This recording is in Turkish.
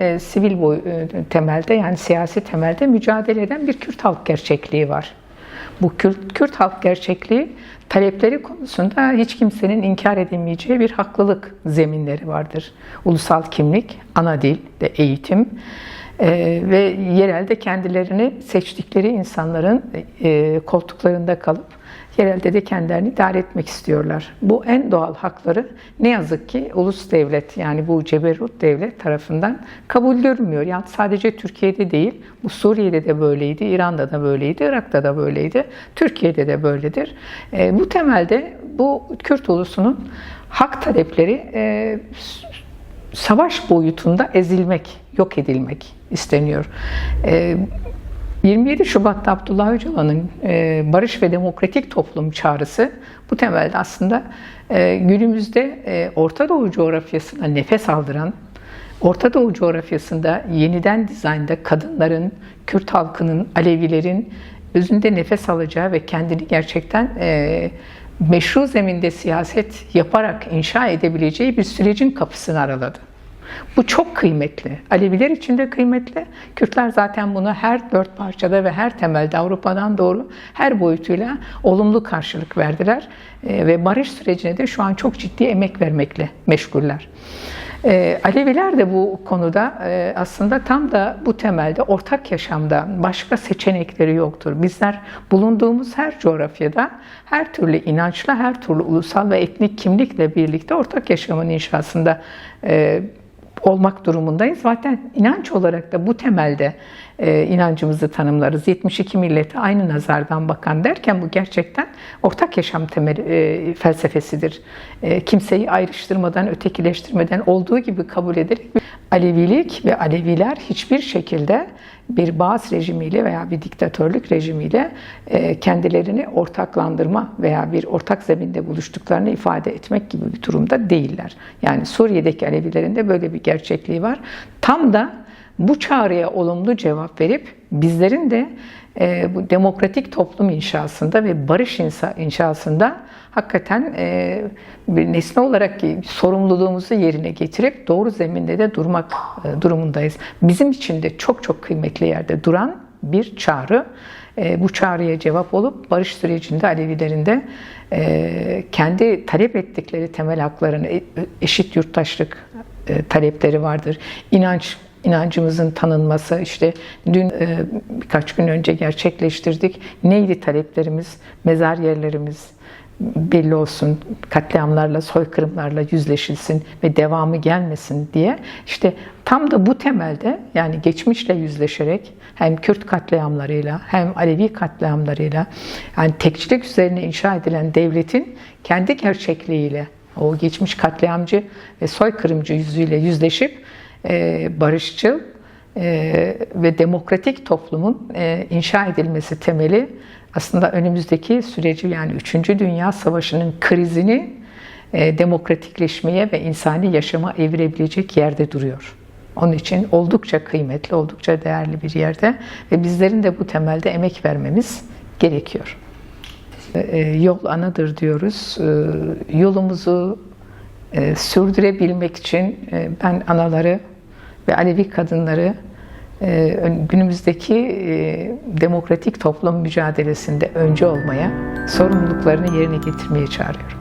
e, sivil boy, e, temelde yani siyasi temelde mücadele eden bir Kürt halk gerçekliği var. Bu Kürt, Kürt halk gerçekliği talepleri konusunda hiç kimsenin inkar edemeyeceği bir haklılık zeminleri vardır. Ulusal kimlik, ana dil ve eğitim e, ve yerelde kendilerini seçtikleri insanların e, koltuklarında kalıp yerelde de kendilerini idare etmek istiyorlar. Bu en doğal hakları ne yazık ki ulus devlet yani bu ceberrut devlet tarafından kabul görmüyor. Yani sadece Türkiye'de değil, bu Suriye'de de böyleydi, İran'da da böyleydi, Irak'ta da böyleydi, Türkiye'de de böyledir. E, bu temelde bu Kürt ulusunun hak talepleri e, savaş boyutunda ezilmek, yok edilmek isteniyor. E, 27 Şubat'ta Abdullah Öcalan'ın e, barış ve demokratik toplum çağrısı bu temelde aslında e, günümüzde e, Orta Doğu coğrafyasına nefes aldıran, Orta Doğu coğrafyasında yeniden dizaynda kadınların, Kürt halkının, Alevilerin özünde nefes alacağı ve kendini gerçekten meşru zeminde siyaset yaparak inşa edebileceği bir sürecin kapısını araladı. Bu çok kıymetli. Aleviler için de kıymetli. Kürtler zaten bunu her dört parçada ve her temelde Avrupa'dan doğru her boyutuyla olumlu karşılık verdiler. E, ve barış sürecine de şu an çok ciddi emek vermekle meşguller. E, Aleviler de bu konuda e, aslında tam da bu temelde ortak yaşamda başka seçenekleri yoktur. Bizler bulunduğumuz her coğrafyada her türlü inançla, her türlü ulusal ve etnik kimlikle birlikte ortak yaşamın inşasında olmak durumundayız. Zaten inanç olarak da bu temelde e, inancımızı tanımlarız. 72 millete aynı nazardan bakan derken bu gerçekten ortak yaşam temeli e, felsefesidir. E, kimseyi ayrıştırmadan, ötekileştirmeden olduğu gibi kabul ederek Alevilik ve Aleviler hiçbir şekilde bir Bağız rejimiyle veya bir diktatörlük rejimiyle e, kendilerini ortaklandırma veya bir ortak zeminde buluştuklarını ifade etmek gibi bir durumda değiller. Yani Suriye'deki Alevilerin de böyle bir gerçekliği var. Tam da bu çağrıya olumlu cevap verip bizlerin de e, bu demokratik toplum inşasında ve barış inşasında hakikaten e, bir nesne olarak sorumluluğumuzu yerine getirip doğru zeminde de durmak e, durumundayız. Bizim için de çok çok kıymetli yerde duran bir çağrı. E, bu çağrıya cevap olup barış sürecinde Alevilerin de e, kendi talep ettikleri temel haklarını e, eşit yurttaşlık e, talepleri vardır. İnanç inancımızın tanınması işte dün e, birkaç gün önce gerçekleştirdik. Neydi taleplerimiz? Mezar yerlerimiz belli olsun, katliamlarla, soykırımlarla yüzleşilsin ve devamı gelmesin diye işte tam da bu temelde yani geçmişle yüzleşerek hem Kürt katliamlarıyla hem Alevi katliamlarıyla yani tekçilik üzerine inşa edilen devletin kendi gerçekliğiyle o geçmiş katliamcı ve soykırımcı yüzüyle yüzleşip barışçıl e, ve demokratik toplumun e, inşa edilmesi temeli aslında önümüzdeki süreci yani 3. Dünya Savaşı'nın krizini demokratikleşmeye ve insani yaşama evirebilecek yerde duruyor. Onun için oldukça kıymetli, oldukça değerli bir yerde ve bizlerin de bu temelde emek vermemiz gerekiyor. Yol anadır diyoruz. Yolumuzu sürdürebilmek için ben anaları ve Alevi kadınları e, günümüzdeki e, demokratik toplum mücadelesinde önce olmaya, sorumluluklarını yerine getirmeye çağırıyorum.